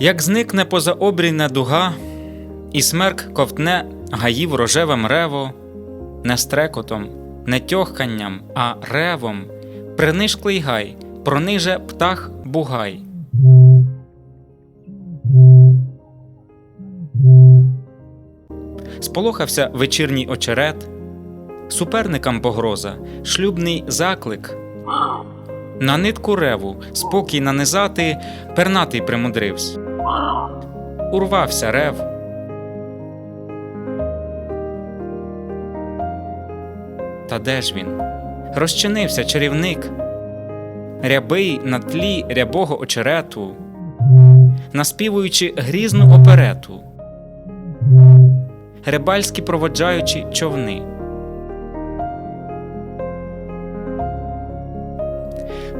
Як зникне поза обрійна дуга, і смерк ковтне гаїв рожеве рево, не стрекотом, не тьохканням, а ревом, принишклий гай, прониже птах бугай. Сполохався вечірній очерет, суперникам погроза, шлюбний заклик. На нитку реву, спокій нанизати, пернатий примудривсь. Урвався рев. Та де ж він? Розчинився чарівник, рябий на тлі рябого очерету, наспівуючи грізну оперету, рибальські проводжаючи човни.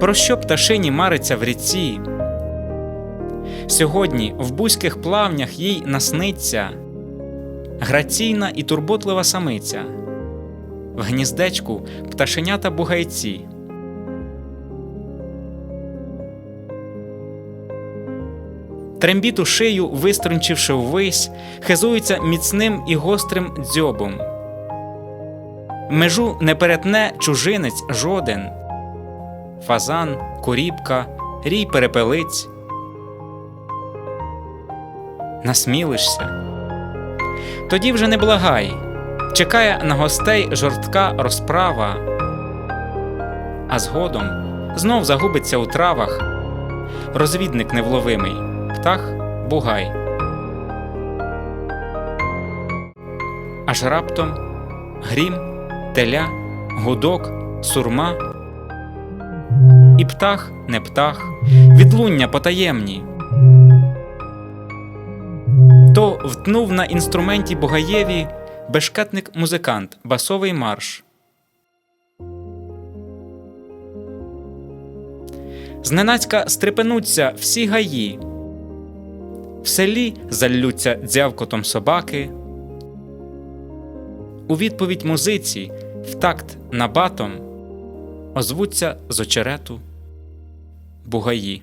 Про що пташині мариться в ріці? Сьогодні в бузьких плавнях їй насниться граційна і турботлива самиця, в гніздечку пташенята бугайці. Трембіту шию, виструнчивши ввись, хизується міцним і гострим дзьобом. Межу не перетне чужинець жоден фазан, корібка, рій перепелиць. Насмілишся. Тоді вже не благай, чекає на гостей жорстка розправа, а згодом знов загубиться у травах розвідник невловимий, птах бугай. Аж раптом грім, теля, гудок, сурма і птах, не птах, відлуння потаємні. То втнув на інструменті Бугаєві бешкетник музикант, басовий марш. Зненацька стрепенуться всі гаї, в селі заллються дзявкотом собаки. У відповідь музиці, в такт набатом озвуться з очерету бугаї.